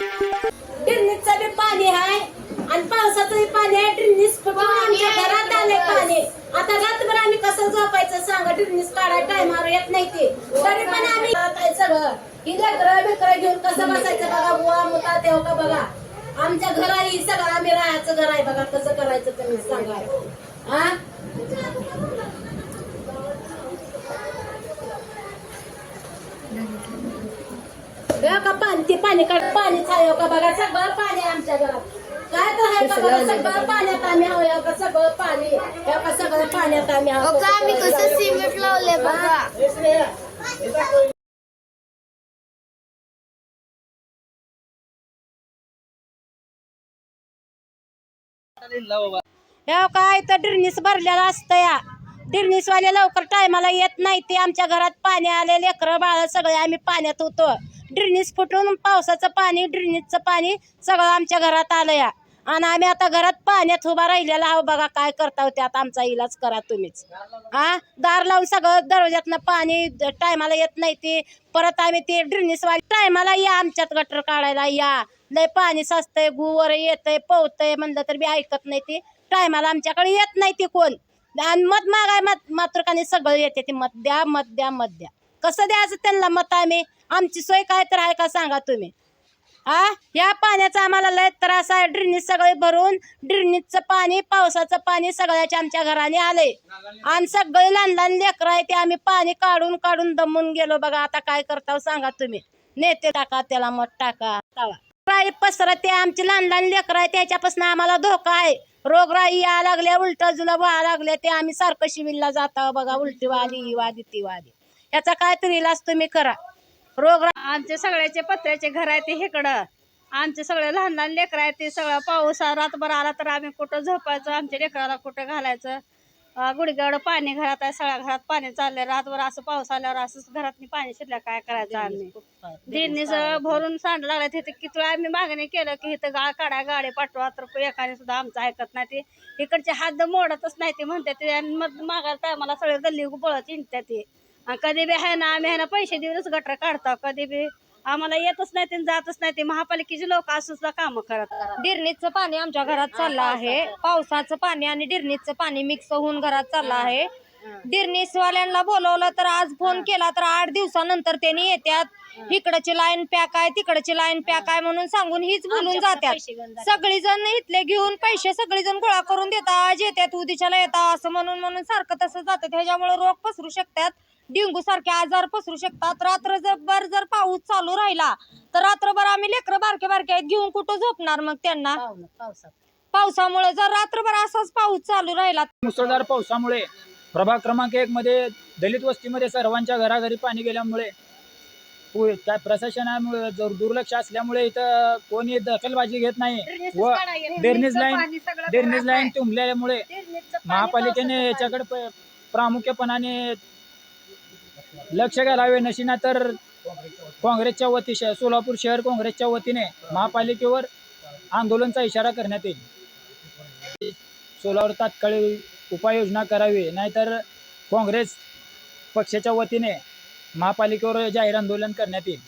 ड्रिनिसचं बी पाणी आहे. आणि पावसाचं बी पाणी आहे ड्रिनिस आमच्या घरात आले पाणी. आता रात्रभर आम्ही कसं झोपायचं सांगा ड्रिनिस काढाय टायमावर येत नाही ते. तरी पण आम्ही काय सगळं? ही लेकरं बिकरं घेऊन कसं बसायचं बघा? बुवा मुता तेव्हा का बघा? आमच्या घराही सगळं आम्ही राहायचं घर आहे बघा कसं करायचं तुम्ही सांगा हा हे का पाणी ते पाणी काढ पाणी छायो का बघा सगळं पाणी आहे आमच्या घरात काय तर आहे का बघा सगळं पाण्यात आम्ही आहोत का सगळं पाणी हे का सगळं पाण्यात आम्ही आहोत बघा आम्ही कसं सिमेंट लावलंय बघा हे काय तर ड्रिनिस भरलेला असतं या ड्रिनिसवाले लवकर टायमाला येत नाही ते आमच्या घरात पाणी आले लेकरं बाळ सगळे आम्ही पाण्यात होतो ड्रिनिस फुटून पावसाचं पाणी ड्रेनेजचं पाणी सगळं आमच्या घरात आलं या. आणि आम्ही आता घरात पाण्यात उभा राहिलेला आहो बघा काय करता होते आता आमचा इलाज करा तुम्हीच. हा? दार लावून सगळं दरवाज्यातनं पाणी टायमाला येत नाही ते. परत आम्ही ते ड्रिनिसवाले टायमाला या आमच्यात गटर काढायला या. लय पाणी साचतंय गुवर येतंय पवतंय म्हणलं तर बी ऐकत नाही ते. टायमाला आमच्याकडे येत नाही ते कोण. आणि मत मागाय मत मातृकाने सगळं येते ते मत द्या मत द्या मत द्या. कसं द्यायचं त्यांना मत आम्ही? आमची सोय काय तर आहे का सांगा तुम्ही? आ? या पाण्याचा आम्हाला लय त्रास आहे. ड्रिनीज सगळे भरून ड्रिनीजचं पाणी पावसाचं पाणी सगळ्याच्या आमच्या घराने आले आणि सगळे लहान लहान लेकरं आहे ते आम्ही पाणी काढून काढून दमून गेलो बघा. आता काय करताव सांगा तुम्ही? नेते टाका त्याला मत टाका. टाका. पसरत ते आमची लहान लहान लेकरं आहे त्याच्यापासून आम्हाला धोका आहे. रोगराई या लागल्या उलट जुला व्हा लागल्या ते आम्ही सारखं शिविरला जाता बघा. उलटी वाली ही वादी ती वादी याचा काय तरी इलाज तुम्ही करा. रोगरा आमचे सगळ्याचे पत्र्याचे घर आहे ते इकडं आमचे सगळे लहान लहान लेकरं आहेत ते सगळं पाऊस रातभर आला तर आम्ही कुठं झोपायचं आमच्या लेकराला कुठं घालायचं? गुडघ्यावर पाणी घरात आहे सगळ्या घरात पाणी चाललंय. रातभर असं पाऊस आल्यावर असंच घरात पाणी शिरल्या काय करायचं आम्ही? दिरणीच भरून सांड लागला तिथे किती वेळा आम्ही मागणी केलं की इथं गाळ काढा गाडी पाठवा तर एकाने सुद्धा आमचं ऐकत नाही. ते इकडचे हात मोडतच नाही ते म्हणते ते. आणि मग मागायला टायमाला सगळे गल्ली पळत हिंडतात ते. कधी बी आहे ना आम्ही आहे ना पैसे देऊनच गटर काढतो कधी बी. आम्हाला येतच नाही ते जातच नाही. ते महापालिकेचे लोक असं काम कामं करत. डिरणीचं पाणी आमच्या घरात चाललं आहे. पावसाचं पाणी आणि डिरणीचं पाणी मिक्स होऊन घरात चाललं आहे. डिरणीसवाल्यांना बोलवलं तर आज फोन केला तर आठ दिवसानंतर त्यांनी येतात इकडची लाईन पॅक आहे तिकडची लाईन पॅक आहे म्हणून सांगून हीच बोलून जातात सगळीजण इथले घेऊन पैसे सगळीजण गोळा करून देतात. आज येतात उद्याच्याला येतात असं म्हणून म्हणून सारखं तसं जातात ह्याच्यामुळे रोग पसरू शकतात. डेंगू सारखे आजार पसरू शकतात. रात्र जर जर पाऊस चालू राहिला तर रात्रभर आम्ही लेकरं बारके बारके आहेत घेऊन कुठं झोपणार मग त्यांना? पावसामुळे जर रात्रभर असाच पाऊस चालू राहिला मुसळधार पावसामुळे प्रभाग क्रमांक एक मध्ये दलित वस्तीमध्ये सर्वांच्या घराघरी पाणी गेल्यामुळे काय प्रशासनामुळे जर दुर्लक्ष असल्यामुळे इथं कोणी दखलबाजी घेत नाही व डेरनीज लाईन डेरनीज लाईन तुंबल्यामुळे महापालिकेने याच्याकडे प्रामुख्यपणाने लक्ष घालावे. नशिना तर काँग्रेसच्या वती सोलापूर शहर काँग्रेसच्या वतीने महापालिकेवर आंदोलनचा इशारा करण्यात येईल. सोलावर तात्काळ उपाययोजना करावी. नाहीतर काँग्रेस पक्षाच्या वतीने महापालिकेवर जाहीर आंदोलन करण्यात येईल.